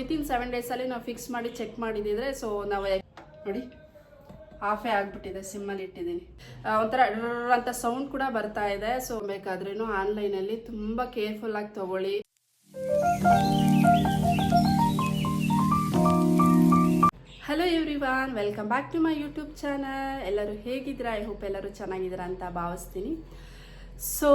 Within seven ಡೇಸಲ್ಲಿ ನಾವು fix ಮಾಡಿ ಚೆಕ್ ಮಾಡಿದ್ದಿದ್ರೆ ಸೊ ನಾವು ನೋಡಿ ಆಫೇ ಆಗಿಬಿಟ್ಟಿದೆ ಸಿಮ್ಮಲ್ಲಿ ಇಟ್ಟಿದ್ದೀನಿ ಒಂಥರ ಅಂತ ಸೌಂಡ್ ಕೂಡ ಬರ್ತಾ ಇದೆ ಸೊ ಬೇಕಾದ್ರೂ ಆನ್ಲೈನಲ್ಲಿ ತುಂಬ ಕೇರ್ಫುಲ್ ಆಗಿ ತಗೊಳ್ಳಿ. Hello everyone welcome back to my YouTube channel ಎಲ್ಲರೂ ಹೇಗಿದ್ದೀರಾ? ಐ ಹೋಪ್ ಎಲ್ಲರೂ ಚೆನ್ನಾಗಿದ್ದೀರಾ ಅಂತ ಭಾವಿಸ್ತೀನಿ. ಸೊ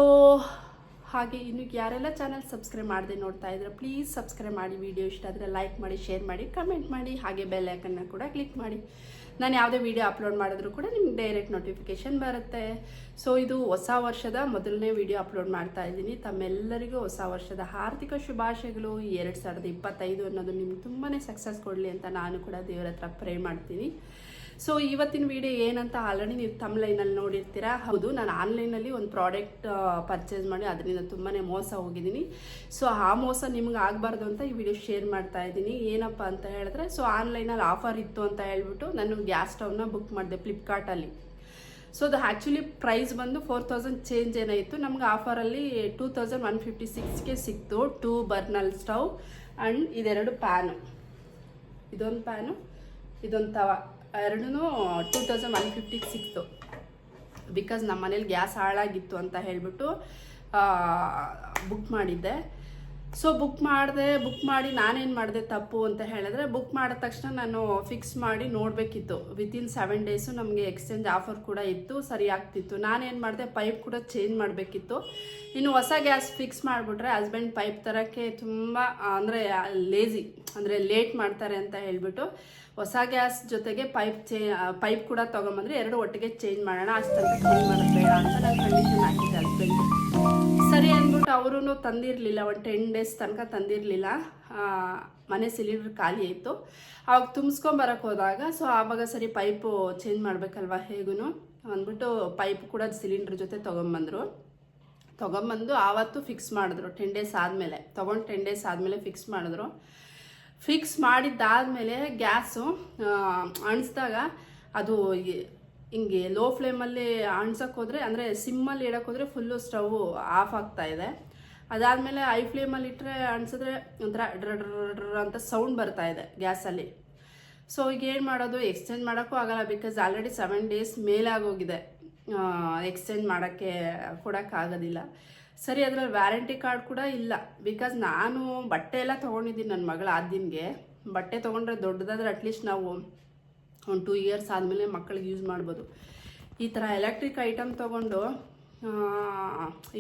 ಹಾಗೆ ಇನ್ನು ಯಾರೆಲ್ಲ ಚಾನಲ್ ಸಬ್ಸ್ಕ್ರೈಬ್ ಮಾಡದೆ ನೋಡ್ತಾ ಇದ್ರೆ ಪ್ಲೀಸ್ ಸಬ್ಸ್ಕ್ರೈಬ್ ಮಾಡಿ ವಿಡಿಯೋ ಇಷ್ಟ ಆದರೆ ಲೈಕ್ ಮಾಡಿ ಶೇರ್ ಮಾಡಿ ಕಮೆಂಟ್ ಮಾಡಿ, ಹಾಗೆ ಬೆಲ್ ಐಕನ್ನ ಕೂಡ ಕ್ಲಿಕ್ ಮಾಡಿ. ನಾನು ಯಾವುದೇ ವಿಡಿಯೋ ಅಪ್ಲೋಡ್ ಮಾಡಿದ್ರು ಕೂಡ ನಿಮ್ಗೆ ಡೈರೆಕ್ಟ್ ನೋಟಿಫಿಕೇಶನ್ ಬರುತ್ತೆ. ಸೊ ಇದು ಹೊಸ ವರ್ಷದ ಮೊದಲನೇ ವಿಡಿಯೋ ಅಪ್ಲೋಡ್ ಮಾಡ್ತಾ ಇದ್ದೀನಿ. ತಮ್ಮೆಲ್ಲರಿಗೂ ಹೊಸ ವರ್ಷದ ಆರ್ಥಿಕ ಶುಭಾಶಯಗಳು. ಎರಡು ಸಾವಿರದ ಇಪ್ಪತ್ತೈದು ಅನ್ನೋದು ನಿಮ್ಗೆ ತುಂಬಾ ಸಕ್ಸಸ್ ಕೊಡಲಿ ಅಂತ ನಾನು ಕೂಡ ದೇವರ ಹತ್ರ ಪ್ರೇ ಮಾಡ್ತೀನಿ. ಸೊ ಇವತ್ತಿನ ವಿಡಿಯೋ ಏನಂತ ಆಲ್ರೆಡಿ ನೀವು ತಮ್ಲೈನಲ್ಲಿ ನೋಡಿರ್ತೀರಾ? ಹೌದು, ನಾನು ಆನ್ಲೈನಲ್ಲಿ ಒಂದು ಪ್ರಾಡಕ್ಟ್ ಪರ್ಚೇಸ್ ಮಾಡಿ ಅದರಿಂದ ತುಂಬಾ ಮೋಸ ಹೋಗಿದ್ದೀನಿ. ಸೊ ಆ ಮೋಸ ನಿಮ್ಗೆ ಆಗಬಾರ್ದು ಅಂತ ಈ ವಿಡಿಯೋ ಶೇರ್ ಮಾಡ್ತಾ ಇದ್ದೀನಿ. ಏನಪ್ಪ ಅಂತ ಹೇಳಿದ್ರೆ ಸೊ ಆನ್ಲೈನಲ್ಲಿ ಆಫರ್ ಇತ್ತು ಅಂತ ಹೇಳ್ಬಿಟ್ಟು ನಾನು ಗ್ಯಾಸ್ ಸ್ಟವ್ನ ಬುಕ್ ಮಾಡಿದೆ ಫ್ಲಿಪ್ಕಾರ್ಟಲ್ಲಿ ಸೊ ಅದು ಆ್ಯಕ್ಚುಲಿ ಪ್ರೈಸ್ ಬಂದು ಫೋರ್ ತೌಸಂಡ್ ಚೇಂಜ್ ಏನಾಯಿತು. ನಮ್ಗೆ ಆಫರಲ್ಲಿ ಟೂ ತೌಸಂಡ್ ಒನ್ ಫಿಫ್ಟಿ ಸಿಕ್ಸ್ಗೆ ಸಿಕ್ತು. ಟೂ ಬರ್ನಲ್ ಸ್ಟವ್ ಆ್ಯಂಡ್ ಇದೆರಡು ಪ್ಯಾನು ಇದೊಂದು ಪ್ಯಾನು ಇದೊಂದು ತವ. ಎರಡೂ ಟೂ ತೌಸಂಡ್ ಒನ್ ಫಿಫ್ಟಿಗೆ ಸಿಕ್ತು. ಬಿಕಾಸ್ ನಮ್ಮ ಮನೇಲಿ ಗ್ಯಾಸ್ ಹಾಳಾಗಿತ್ತು ಅಂತ ಹೇಳಿಬಿಟ್ಟು ಬುಕ್ ಮಾಡಿದ್ದೆ. ಸೊ ಬುಕ್ ಮಾಡಿದೆ ಬುಕ್ ಮಾಡಿ ನಾನೇನು ಮಾಡಿದೆ ತಪ್ಪು ಅಂತ ಹೇಳಿದ್ರೆ ಬುಕ್ ಮಾಡಿದ ತಕ್ಷಣ ನಾನು ಫಿಕ್ಸ್ ಮಾಡಿ ನೋಡಬೇಕಿತ್ತು. ವಿತಿನ್ ಸೆವೆನ್ ಡೇಸು ನಮಗೆ ಎಕ್ಸ್ಚೇಂಜ್ ಆಫರ್ ಕೂಡ ಇತ್ತು, ಸರಿ ಆಗ್ತಿತ್ತು. ನಾನೇನು ಮಾಡಿದೆ ಪೈಪ್ ಕೂಡ ಚೇಂಜ್ ಮಾಡಬೇಕಿತ್ತು. ಇನ್ನು ಹೊಸ ಗ್ಯಾಸ್ ಫಿಕ್ಸ್ ಮಾಡಿಬಿಟ್ರೆ ಹಸ್ಬೆಂಡ್ ಪೈಪ್ ತರೋಕ್ಕೆ ತುಂಬ, ಅಂದರೆ ಲೇಜಿ ಅಂದರೆ ಲೇಟ್ ಮಾಡ್ತಾರೆ ಅಂತ ಹೇಳಿಬಿಟ್ಟು ಹೊಸ ಗ್ಯಾಸ್ ಜೊತೆಗೆ ಪೈಪ್ ಚೇ ಪೈಪ್ ಕೂಡ ತೊಗೊಂಬಂದ್ರೆ ಎರಡು ಒಟ್ಟಿಗೆ ಚೇಂಜ್ ಮಾಡೋಣ ಅಷ್ಟು ಚೇಂಜ್ ಮಾಡೋದು ಬೇಡ ಅಂತ ನಾನು ಕಂಡೀಷನ್ ಹಾಕಿದ್ದೆ ಹಸ್ಬೆಂಡ್ ಸರಿ ಅಂದ್ಬಿಟ್ಟು ಅವರು ತಂದಿರಲಿಲ್ಲ, ಒಂದು ಟೆನ್ ಡೇಸ್ ತನಕ ತಂದಿರಲಿಲ್ಲ. ಮನೆ ಸಿಲಿಂಡ್ರ್ ಖಾಲಿ ಆಯಿತು. ಅವಾಗ ತುಂಬಿಸ್ಕೊಂಬರಕ್ಕೆ ಹೋದಾಗ ಸೊ ಆವಾಗ ಸರಿ ಪೈಪು ಚೇಂಜ್ ಮಾಡಬೇಕಲ್ವ ಹೇಗೂ ಅಂದ್ಬಿಟ್ಟು ಪೈಪ್ ಕೂಡ ಸಿಲಿಂಡ್ರ್ ಜೊತೆ ತೊಗೊಂಬಂದರು. ತೊಗೊಂಬಂದು ಆವತ್ತು ಫಿಕ್ಸ್ ಮಾಡಿದ್ರು ಟೆನ್ ಡೇಸ್ ಆದಮೇಲೆ. ತೊಗೊಂಡು ಟೆನ್ ಡೇಸ್ ಆದಮೇಲೆ ಫಿಕ್ಸ್ ಮಾಡಿದ್ರು. ಫಿಕ್ಸ್ ಮಾಡಿದ್ದಾದಮೇಲೆ ಗ್ಯಾಸು ಅಣಿಸ್ದಾಗ ಅದು ಹಿಂಗೆ ಲೋ ಫ್ಲೇಮಲ್ಲಿ ಅಣ್ಸಕ್ಕೆ ಹೋದರೆ, ಅಂದರೆ ಸಿಮ್ಮಲ್ಲಿ ಇಡಕ್ಕೆ ಹೋದರೆ ಫುಲ್ಲು ಸ್ಟವ್ ಆಫ್ ಆಗ್ತಾ ಇದೆ. ಅದಾದಮೇಲೆ ಐ ಫ್ಲೇಮಲ್ಲಿ ಇಟ್ಟರೆ ಅಣಿಸಿದ್ರೆ ಒಂಥರ ಡ್ರ ಅಂತ ಸೌಂಡ್ ಬರ್ತಾ ಇದೆ ಗ್ಯಾಸಲ್ಲಿ ಸೊ ಈಗ ಏನು ಮಾಡೋದು? ಎಕ್ಸ್ಚೇಂಜ್ ಮಾಡೋಕ್ಕೂ ಆಗಲ್ಲ ಬಿಕಾಸ್ ಆಲ್ರೆಡಿ ಸೆವೆನ್ ಡೇಸ್ ಮೇಲಾಗೋಗಿದೆ. ಎಕ್ಸ್ಚೇಂಜ್ ಮಾಡೋಕ್ಕೆ ಕೊಡೋಕ್ಕಾಗೋದಿಲ್ಲ ಸರಿ, ಅದರಲ್ಲಿ ವ್ಯಾರಂಟಿ ಕಾರ್ಡ್ ಕೂಡ ಇಲ್ಲ. ಬಿಕಾಸ್ ನಾನು ಬಟ್ಟೆ ಎಲ್ಲ ತೊಗೊಂಡಿದ್ದೀನಿ ನನ್ನ ಮಗಳ ಆ ದಿನಗೆ ಬಟ್ಟೆ ತೊಗೊಂಡ್ರೆ ದೊಡ್ಡದಾದ್ರೆ ಅಟ್ಲೀಸ್ಟ್ ನಾವು ಒಂದು ಟೂ ಇಯರ್ಸ್ ಆದಮೇಲೆ ಮಕ್ಕಳಿಗೆ ಯೂಸ್ ಮಾಡ್ಬೋದು. ಈ ಥರ ಎಲೆಕ್ಟ್ರಿಕ್ ಐಟಮ್ ತೊಗೊಂಡು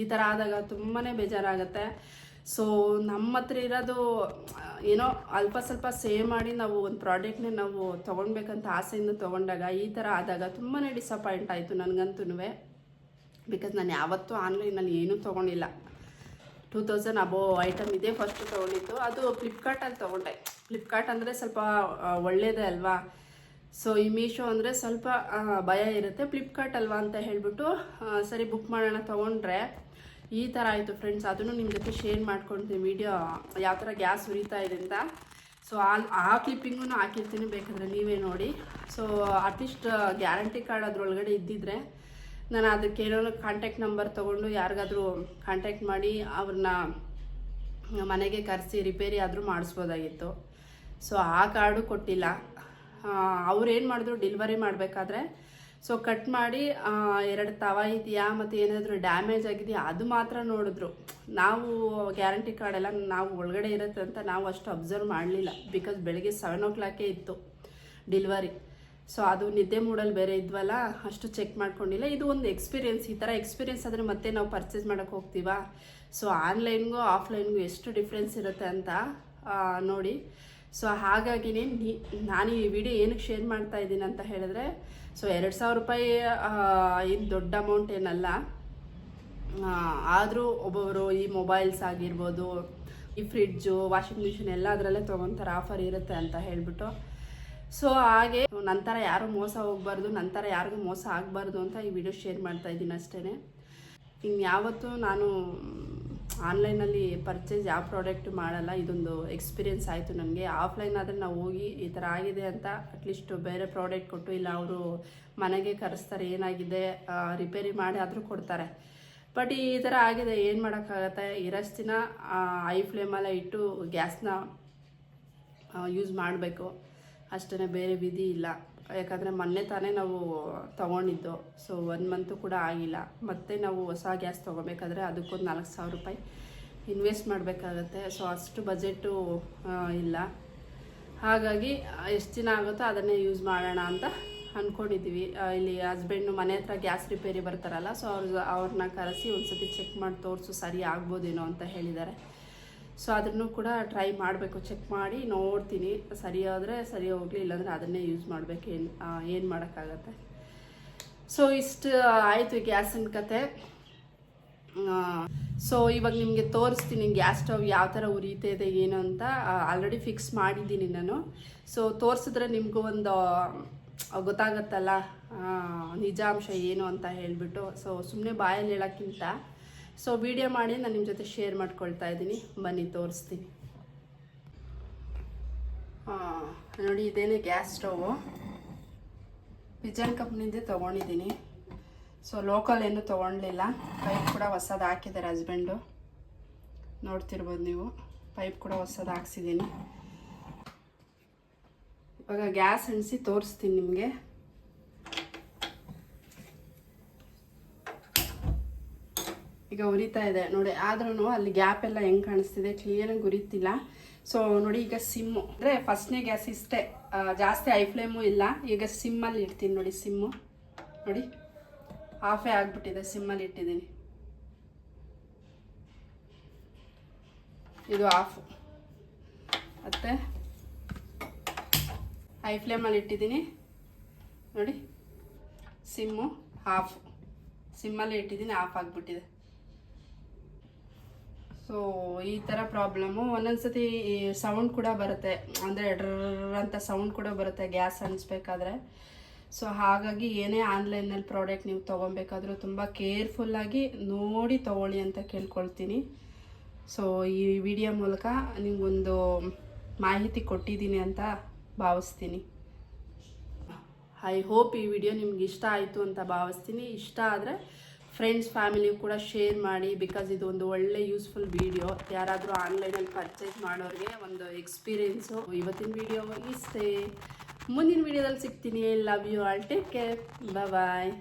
ಈ ಥರ ಆದಾಗ ತುಂಬಾ ಬೇಜಾರಾಗುತ್ತೆ. ಸೊ ನಮ್ಮ ಹತ್ರ ಇರೋದು, ಏನೋ ಅಲ್ಪ ಸ್ವಲ್ಪ ಸೇವ್ ಮಾಡಿ ನಾವು ಒಂದು ಪ್ರಾಡಕ್ಟ್ನೇ ನಾವು ತೊಗೊಳ್ಬೇಕಂತ ಆಸೆಯಿಂದ ತೊಗೊಂಡಾಗ ಈ ಥರ ಆದಾಗ ತುಂಬಾ ಡಿಸಪಾಯಿಂಟ್ ಆಯಿತು ನನಗಂತೂ ಬಿಕಾಸ್ ನಾನು ಯಾವತ್ತೂ ಆನ್ಲೈನಲ್ಲಿ ಏನೂ ತೊಗೊಂಡಿಲ್ಲ. ಟೂ ತೌಸಂಡ್ ಅಬೋ ಐಟಮ್ ಇದೇ ಫಸ್ಟ್ ತೊಗೊಂಡಿದ್ದು. ಅದು ಫ್ಲಿಪ್ಕಾರ್ಟಲ್ಲಿ ತೊಗೊಂಡೆ. ಫ್ಲಿಪ್ಕಾರ್ಟ್ ಅಂದರೆ ಸ್ವಲ್ಪ ಒಳ್ಳೆಯದೇ ಅಲ್ವಾ? ಸೊ ಈ ಮೀಶೋ ಅಂದರೆ ಸ್ವಲ್ಪ ಭಯ ಇರುತ್ತೆ. ಫ್ಲಿಪ್ಕಾರ್ಟ್ ಅಲ್ವಾ ಅಂತ ಹೇಳಿಬಿಟ್ಟು ಸರಿ ಬುಕ್ ಮಾಡೋಣ ತೊಗೊಂಡ್ರೆ ಈ ಥರ ಆಯಿತು ಫ್ರೆಂಡ್ಸ್ ಅದನ್ನು ನಿಮ್ಮ ಜೊತೆ ಶೇರ್ ಮಾಡ್ಕೊಳ್ತೀನಿ ವಿಡಿಯೋ ಯಾವ ಥರ ಗ್ಯಾಸ್ ಉರಿತಾ ಇದೆ ಅಂತ. ಸೊ ಆ ಆ ಕ್ಲಿಪ್ಪಿಂಗೂ ಹಾಕಿರ್ತೀನಿ ಬೇಕಾದರೆ ನೀವೇ ನೋಡಿ. ಸೊ ಅಟ್ಲೀಸ್ಟ್ ಗ್ಯಾರಂಟಿ ಕಾರ್ಡ್ ಅದರೊಳಗಡೆ ಇದ್ದಿದ್ರೆ ನಾನು ಅದಕ್ಕೆ ಏನೋ ಕಾಂಟ್ಯಾಕ್ಟ್ ನಂಬರ್ ತೊಗೊಂಡು ಯಾರಿಗಾದರೂ ಕಾಂಟ್ಯಾಕ್ಟ್ ಮಾಡಿ ಅವ್ರನ್ನ ಮನೆಗೆ ಕರೆಸಿ ರಿಪೇರಿ ಆದರೂ ಮಾಡಿಸ್ಬೋದಾಗಿತ್ತು. ಸೊ ಆ ಕಾರ್ಡು ಕೊಟ್ಟಿಲ್ಲ. ಅವ್ರು ಏನು ಮಾಡಿದ್ರು ಡೆಲಿವರಿ ಮಾಡಬೇಕಾದ್ರೆ. ಸೊ ಕಟ್ ಮಾಡಿ ಎರಡು ತವ ಇದೆಯಾ ಮತ್ತು ಏನಾದರೂ ಡ್ಯಾಮೇಜ್ ಆಗಿದೆಯಾ, ಅದು ಮಾತ್ರ ನೋಡಿದ್ರು. ನಾವು ಗ್ಯಾರಂಟಿ ಕಾರ್ಡ್ ಎಲ್ಲ ನಾವು ಒಳಗಡೆ ಇರುತ್ತೆ ಅಂತ ನಾವು ಅಷ್ಟು ಅಬ್ಸರ್ವ್ ಮಾಡಲಿಲ್ಲ ಬಿಕಾಸ್ ಬೆಳಗ್ಗೆ ಸೆವೆನ್ ಓ ಕ್ಲಾಕೇ ಇತ್ತು ಡೆಲಿವರಿ ಸೊ ಅದು ನಿದ್ದೆ ಮೂಡಲ್ಲಿ ಬೇರೆ ಇದ್ವಲ್ಲ, ಅಷ್ಟು ಚೆಕ್ ಮಾಡ್ಕೊಂಡಿಲ್ಲ. ಇದು ಒಂದು ಎಕ್ಸ್ಪೀರಿಯೆನ್ಸ್ ಈ ಥರ ಎಕ್ಸ್ಪೀರಿಯೆನ್ಸ್ ಆದರೆ ಮತ್ತೆ ನಾವು ಪರ್ಚೇಸ್ ಮಾಡೋಕ್ಕೆ ಹೋಗ್ತೀವಾ? ಸೊ ಆನ್ಲೈನ್ಗೂ ಆಫ್ಲೈನ್ಗೂ ಎಷ್ಟು ಡಿಫ್ರೆನ್ಸ್ ಇರುತ್ತೆ ಅಂತ ನೋಡಿ. ಸೊ ಹಾಗಾಗಿನೇ ನಾನು ಈ ವಿಡಿಯೋ ಏನಕ್ಕೆ ಶೇರ್ ಮಾಡ್ತಾ ಇದ್ದೀನಿ ಅಂತ ಹೇಳಿದ್ರೆ ಸೊ ಎರಡು ಸಾವಿರ ರೂಪಾಯಿ ಏನು ದೊಡ್ಡ ಅಮೌಂಟ್ ಏನಲ್ಲ. ಆದರೂ ಒಬ್ಬೊಬ್ಬರು ಈ ಮೊಬೈಲ್ಸ್ ಆಗಿರ್ಬೋದು, ಈ ಫ್ರಿಡ್ಜು ವಾಷಿಂಗ್ ಮಿಷಿನ್ ಎಲ್ಲ ಅದರಲ್ಲೇ ತೊಗೊತಾರೆ ಆಫರ್ ಇರುತ್ತೆ ಅಂತ ಹೇಳಿಬಿಟ್ಟು. ಸೊ ಹಾಗೆ ನಂತರ ಯಾರು ಮೋಸ ಹೋಗ್ಬಾರ್ದು, ನಂತರ ಯಾರಿಗೂ ಮೋಸ ಆಗಬಾರ್ದು ಅಂತ ಈ ವಿಡಿಯೋ ಶೇರ್ ಮಾಡ್ತಾ ಇದ್ದೀನಿ ಅಷ್ಟೇ ಇನ್ಯಾವತ್ತೂ ನಾನು ಆನ್ಲೈನಲ್ಲಿ ಪರ್ಚೇಸ್ ಯಾವ ಪ್ರಾಡಕ್ಟ್ ಮಾಡಲ್ಲ, ಇದೊಂದು ಎಕ್ಸ್ಪೀರಿಯೆನ್ಸ್ ಆಯಿತು ನನಗೆ ಆಫ್ಲೈನ್ ಆದರೆ ನಾವು ಹೋಗಿ ಈ ಥರ ಆಗಿದೆ ಅಂತ ಅಟ್ಲೀಸ್ಟ್ ಬೇರೆ ಪ್ರಾಡಕ್ಟ್ ಕೊಟ್ಟು ಇಲ್ಲ ಅವರು ಮನೆಗೆ ಕರೆಸ್ತಾರೆ, ಏನಾಗಿದೆ ರಿಪೇರಿ ಮಾಡಿ ಆದರೂ ಕೊಡ್ತಾರೆ. ಬಟ್ ಈ ಥರ ಆಗಿದೆ, ಏನು ಮಾಡೋಕ್ಕಾಗತ್ತೆ? ಇರಷ್ಟಿನ ಐ ಫ್ಲೇಮಲ್ಲೇ ಇಟ್ಟು ಗ್ಯಾಸ್ನ ಯೂಸ್ ಮಾಡಬೇಕು. ಅಷ್ಟೇ ಬೇರೆ ವಿಧಿ ಇಲ್ಲ. ಯಾಕಂದರೆ ಮೊನ್ನೆ ತಾನೇ ನಾವು ತೊಗೊಂಡಿದ್ದು. ಸೊ ಒನ್ ಮಂತು ಕೂಡ ಆಗಿಲ್ಲ. ಮತ್ತೆ ನಾವು ಹೊಸ ಗ್ಯಾಸ್ ತೊಗೋಬೇಕಾದ್ರೆ ಅದಕ್ಕೊಂದು ನಾಲ್ಕು ಸಾವಿರ ರೂಪಾಯಿ ಇನ್ವೆಸ್ಟ್ ಮಾಡಬೇಕಾಗತ್ತೆ. ಸೊ ಅಷ್ಟು ಬಜೆಟು ಇಲ್ಲ. ಹಾಗಾಗಿ, ಎಷ್ಟು ದಿನ ಆಗುತ್ತೋ ಅದನ್ನೇ ಯೂಸ್ ಮಾಡೋಣ ಅಂತ ಅಂದ್ಕೊಂಡಿದ್ದೀವಿ ಇಲ್ಲಿ ಹಸ್ಬೆಂಡು ಮನೆ ಹತ್ರ ಗ್ಯಾಸ್ ರಿಪೇರಿ ಬರ್ತಾರಲ್ಲ ಸೊ ಅವ್ರ ಅವ್ರನ್ನ ಕರೆಸಿ ಒಂದು ಸತಿ ಚೆಕ್ ಮಾಡಿ ತೋರಿಸು ಸರಿ ಆಗ್ಬೋದೇನೋ ಅಂತ ಹೇಳಿದ್ದಾರೆ. ಸೊ ಅದನ್ನು ಕೂಡ ಟ್ರೈ ಮಾಡಬೇಕು ಚೆಕ್ ಮಾಡಿ ನೋಡ್ತೀನಿ. ಸರಿ ಆದರೆ ಸರಿ ಹೋಗಲಿ, ಇಲ್ಲಾಂದರೆ ಅದನ್ನೇ ಯೂಸ್ ಮಾಡಬೇಕು. ಏನು ಏನು ಮಾಡೋಕ್ಕಾಗತ್ತೆ? ಸೊ ಇಷ್ಟು ಆಯಿತು ಗ್ಯಾಸಿನ ಕತೆ. ಸೊ ಇವಾಗ ನಿಮಗೆ ತೋರಿಸ್ತೀನಿ ಗ್ಯಾಸ್ ಸ್ಟವ್ ಯಾವ ಥರ ಉರಿತಾ ಇದೆ ಏನು ಅಂತ. ಆಲ್ರೆಡಿ ಫಿಕ್ಸ್ ಮಾಡಿದ್ದೀನಿ ನಾನು. ಸೊ ತೋರಿಸಿದ್ರೆ ನಿಮಗೂ ಒಂದು ಗೊತ್ತಾಗತ್ತಲ್ಲ? ನಿಜಾಂಶ ಏನು ಅಂತ ಹೇಳಿಬಿಟ್ಟು. ಸೊ ಸುಮ್ಮನೆ ಬಾಯಲ್ಲಿ ಹೇಳೋಕ್ಕಿಂತ. ಸೊ ವಿಡಿಯೋ ಮಾಡಿ ನಾನು ನಿಮ್ಮ ಜೊತೆ ಶೇರ್ ಮಾಡ್ಕೊಳ್ತಾ ಇದ್ದೀನಿ. ಬನ್ನಿ, ತೋರಿಸ್ತೀನಿ. ಹಾಂ ನೋಡಿ, ಇದೇನೆ ಗ್ಯಾಸ್ ಸ್ಟೌವು ಪಿಜನ್ ಕಂಪ್ನಿಂದೇ ತೊಗೊಂಡಿದ್ದೀನಿ. ಸೊ ಲೋಕಲ್ ಏನು ತೊಗೊಳ್ಲಿಲ್ಲ ಪೈಪ್ ಕೂಡ ಹೊಸದು ಹಾಕಿದ್ದಾರೆ ಹಸ್ಬೆಂಡು ನೋಡ್ತಿರ್ಬೋದು ನೀವು. ಪೈಪ್ ಕೂಡ ಹೊಸದು ಹಾಕ್ಸಿದ್ದೀನಿ. ಇವಾಗ ಗ್ಯಾಸ್ ಎಣಿಸಿ ತೋರಿಸ್ತೀನಿ ನಿಮಗೆ. ಈಗ ಉರಿತಾ ಇದೆ. ನೋಡಿ ಆದ್ರೂ ಅಲ್ಲಿ ಗ್ಯಾಪ್ ಎಲ್ಲ ಹೆಂಗೆ ಕಾಣಿಸ್ತಿದೆ? ಕ್ಲಿಯರಾಗಿ ಉರಿತಿಲ್ಲ. ಸೊ ನೋಡಿ, ಈಗ ಸಿಮ್ಮು ಅಂದರೆ ಫಸ್ಟ್ನೇ ಗ್ಯಾಸ್ ಇಷ್ಟೇ. ಜಾಸ್ತಿ ಐ ಫ್ಲೇಮು ಇಲ್ಲ. ಈಗ ಸಿಮ್ಮಲ್ಲಿ ಇಡ್ತೀನಿ ನೋಡಿ ಸಿಮ್ಮು ನೋಡಿ ಆಫೇ ಆಗಿಬಿಟ್ಟಿದೆ ಸಿಮ್ಮಲ್ಲಿ ಇಟ್ಟಿದ್ದೀನಿ. ಇದು ಆಫು ಮತ್ತು ಹೈ ಫ್ಲೇಮಲ್ಲಿ ಇಟ್ಟಿದ್ದೀನಿ. ನೋಡಿ ಸಿಮ್ಮು ಆಫ್ ಸಿಮ್ಮಲ್ಲಿ ಇಟ್ಟಿದ್ದೀನಿ ಆಫ್ ಆಗಿಬಿಟ್ಟಿದೆ. ಸೊ ಈ ಥರ ಪ್ರಾಬ್ಲಮ್ಮು ಒಂದೊಂದ್ಸತಿ ಸೌಂಡ್ ಕೂಡ ಬರುತ್ತೆ. ಅಂದರೆ ಡ್ರ ಅಂತ ಸೌಂಡ್ ಕೂಡ ಬರುತ್ತೆ ಗ್ಯಾಸ್ ಅನಿಸ್ಬೇಕಾದ್ರೆ ಸೊ ಹಾಗಾಗಿ ಏನೇ ಆನ್ಲೈನಲ್ಲಿ ಪ್ರಾಡಕ್ಟ್ ನೀವು ತೊಗೊಬೇಕಾದ್ರೂ ತುಂಬ ಕೇರ್ಫುಲ್ಲಾಗಿ ನೋಡಿ ತೊಗೊಳ್ಳಿ ಅಂತ ಕೇಳ್ಕೊಳ್ತೀನಿ. ಸೊ ಈ ವಿಡಿಯೋ ಮೂಲಕ ನಿಮಗೊಂದು ಮಾಹಿತಿ ಕೊಟ್ಟಿದ್ದೀನಿ ಅಂತ ಭಾವಿಸ್ತೀನಿ. ಐ ಹೋಪ್ ಈ ವಿಡಿಯೋ ನಿಮ್ಗೆ ಇಷ್ಟ ಆಯಿತು ಅಂತ ಭಾವಿಸ್ತೀನಿ. ಇಷ್ಟ ಆದರೆ ಫ್ರೆಂಡ್ಸ್ ಫ್ಯಾಮಿಲಿ ಕೂಡ ಶೇರ್ ಮಾಡಿ ಬಿಕಾಸ್ ಇದು ಒಂದು ಒಳ್ಳೆ ಯೂಸ್ಫುಲ್ ವಿಡಿಯೋ ಯಾರಾದರೂ ಆನ್ಲೈನಲ್ಲಿ ಪರ್ಚೇಸ್ ಮಾಡೋರಿಗೆ ಒಂದು ಎಕ್ಸ್ಪೀರಿಯೆನ್ಸು ಇವತ್ತಿನ ವಿಡಿಯೋ ಇಷ್ಟೇ. ಮುಂದಿನ ವಿಡಿಯೋದಲ್ಲಿ ಸಿಗ್ತೀನಿ. Love you all take care bye